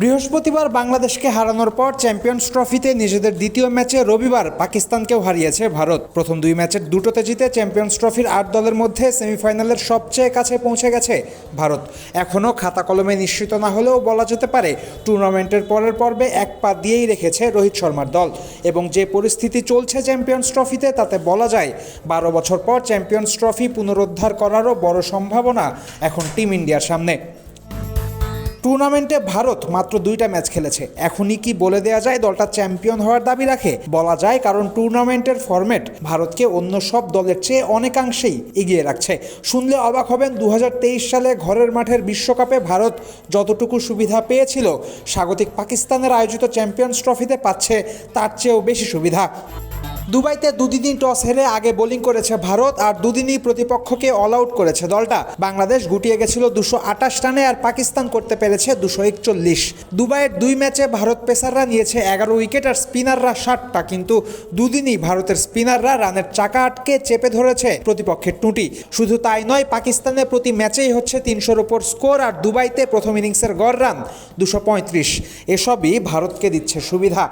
বৃহস্পতিবার বাংলাদেশকে হারানোর পর চ্যাম্পিয়ন্স ট্রফিতে নিজেদের দ্বিতীয় ম্যাচে রবিবার পাকিস্তানকেও হারিয়েছে ভারত। প্রথম দুই ম্যাচের দুটোতে জিতে চ্যাম্পিয়ন্স ট্রফির আট দলের মধ্যে সেমিফাইনালের সবচেয়ে কাছে পৌঁছে গেছে ভারত। এখনও খাতা কলমে নিশ্চিত না হলেও বলা যেতে পারে, টুর্নামেন্টের পরের পর্বে এক পা দিয়েই রেখেছে রোহিত শর্মার দল। এবং যে পরিস্থিতি চলছে চ্যাম্পিয়ন্স ট্রফিতে, তাতে বলা যায়, বারো বছর পর চ্যাম্পিয়ন্স ট্রফি পুনরুদ্ধার করারও বড় সম্ভাবনা এখন টিম ইন্ডিয়ার সামনে। টুর্নামেন্টে ভারত মাত্র দুইটা ম্যাচ খেলেছে। এখনই কি বলে দেওয়া যায় দলটা চ্যাম্পিয়ন হওয়ার দাবি রাখে? বলা যায় কারণ টুর্নামেন্টের ফরম্যাট ভারতকে অন্য সব দলের চেয়ে অনেকাংশেই এগিয়ে রাখছে। শুনলে অবাক হবেন দু হাজার তেইশ সালে ঘরের মাঠের বিশ্বকাপে ভারত যতটুকু সুবিধা পেয়েছিল, স্বাগতিক পাকিস্তানের আয়োজিত চ্যাম্পিয়ন্স ট্রফিতে পাচ্ছে তার চেয়েও বেশি সুবিধা। দুবাইতে দুদিনই টস হেরে আগে বোলিং করেছে ভারত আর দুদিনই প্রতিপক্ষকে অল আউট করেছে দলটা। বাংলাদেশ গুটিয়ে গেছিল দুশো আটাশ রানে আর পাকিস্তান করতে পেরেছে দুশো একচল্লিশ। দুবাইয়ের দুই ম্যাচে ভারত পেসাররা নিয়েছে এগারো উইকেট আর স্পিনাররা ষাটটা, কিন্তু দুদিনই ভারতের স্পিনাররা রানের চাকা আটকে চেপে ধরেছে প্রতিপক্ষের টুটি। শুধু তাই নয়, পাকিস্তানে প্রতি ম্যাচেই হচ্ছে তিনশোর ওপর স্কোর আর দুবাইতে প্রথম ইনিংসের গড় রান দুশো পঁয়ত্রিশ। এসবই ভারতকে দিচ্ছে সুবিধা।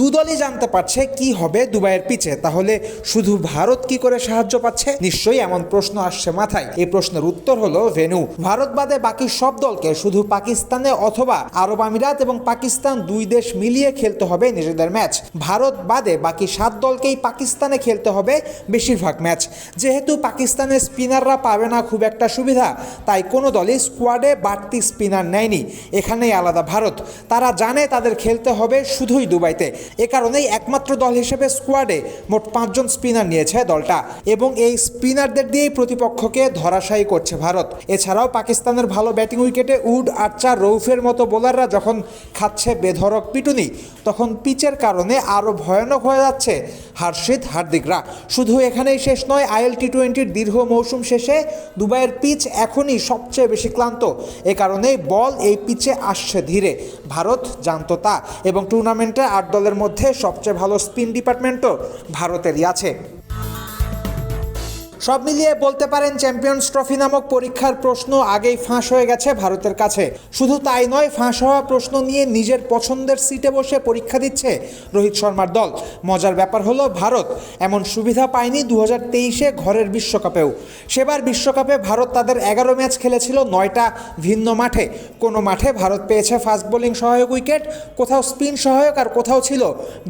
দুদলই জানতে পারছে কি হবে দুবাইয়ের পিচে। তাহলে শুধু ভারত কি করে সাহায্য পাচ্ছে? নিশ্চয়ই এমন প্রশ্ন আসছে মাথায়। এই প্রশ্নের উত্তর হলো ভেনু। ভারত বাদে বাকি সব দলকে শুধু পাকিস্তানে অথবা আরব আমিরাত এবং পাকিস্তান দুই দেশ মিলিয়ে খেলতে হবে নিজেদের ম্যাচ। ভারত বাদে বাকি সাত দলকেই পাকিস্তানে খেলতে হবে বেশিরভাগ ম্যাচ। যেহেতু পাকিস্তানের স্পিনাররা পাবে না খুব একটা সুবিধা, তাই কোনো দলই স্কোয়াডে বাড়তি স্পিনার নেয়নি। এখানেই আলাদা ভারত। তারা জানে তাদের খেলতে হবে শুধুই দুবাইতে। এ কারণেই একমাত্র দল হিসেবে স্কোয়াডে মোট পাঁচজন স্পিনার নিয়েছে দলটা এবং এই স্পিনারদের দিয়েই প্রতিপক্ষকে ধরাশায়ী করছে ভারত। এছাড়াও পাকিস্তানের ভালো ব্যাটিং উইকেটে উড, আর্চার রৌফের মতো বোলাররা যখন খাচ্ছে বেধরক পিটুনি, তখন পিচের কারণে আরও ভয়ানক হয়ে যাচ্ছে হার্ষিত হার্দিকরা। শুধু এখানেই শেষ নয়, আইএল টি টোয়েন্টির দীর্ঘ মৌসুম শেষে দুবাইয়ের পিচ এখনই সবচেয়ে বেশি ক্লান্ত। এ কারণেই বল এই পিচে আসছে ধীরে। ভারত জানত তা এবং টুর্নামেন্টে আট দলের মধ্যে সবচেয়ে ভালো স্পিন ডিপার্টমেন্টও ভারতেরই আছে। সব মিলিয়ে বলতে পারেন চ্যাম্পিয়ন্স ট্রফি নামক পরীক্ষার প্রশ্ন আগেই ফাঁস হয়ে গেছে ভারতের কাছে। শুধু তাই নয়, ফাঁস হওয়া প্রশ্ন নিয়ে নিজের পছন্দের সিটে বসে পরীক্ষা দিচ্ছে রোহিত শর্মার দল। মজার ব্যাপার হলো ভারত এমন সুবিধা পায়নি দু হাজার তেইশে ঘরের বিশ্বকাপেও। সেবার বিশ্বকাপে ভারত তাদের এগারো ম্যাচ খেলেছিল নয়টা ভিন্ন মাঠে। কোনো মাঠে ভারত পেয়েছে ফাস্ট বোলিং সহায়ক উইকেট, কোথাও স্পিন সহায়ক আর কোথাও ছিল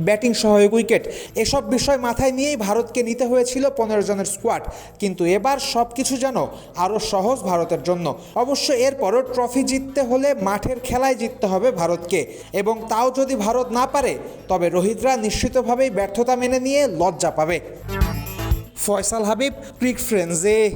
ব্যাটিং সহায়ক উইকেট। এসব বিষয় মাথায় নিয়েই ভারতকে নিতে হয়েছিল পনেরো জনের স্কোয়াড। কিন্তু এবার সব কিছু যেন আরও সহজ ভারতের জন্য। অবশ্য এরপরও ট্রফি জিততে হলে মাঠের খেলায় জিততে হবে ভারতকে। এবং তাও যদি ভারত না পারে, তবে রোহিতরা নিশ্চিতভাবেই ব্যর্থতা মেনে নিয়ে লজ্জা পাবে। ফয়সাল হাবিব, ক্রিক ফ্রেন্ডসে।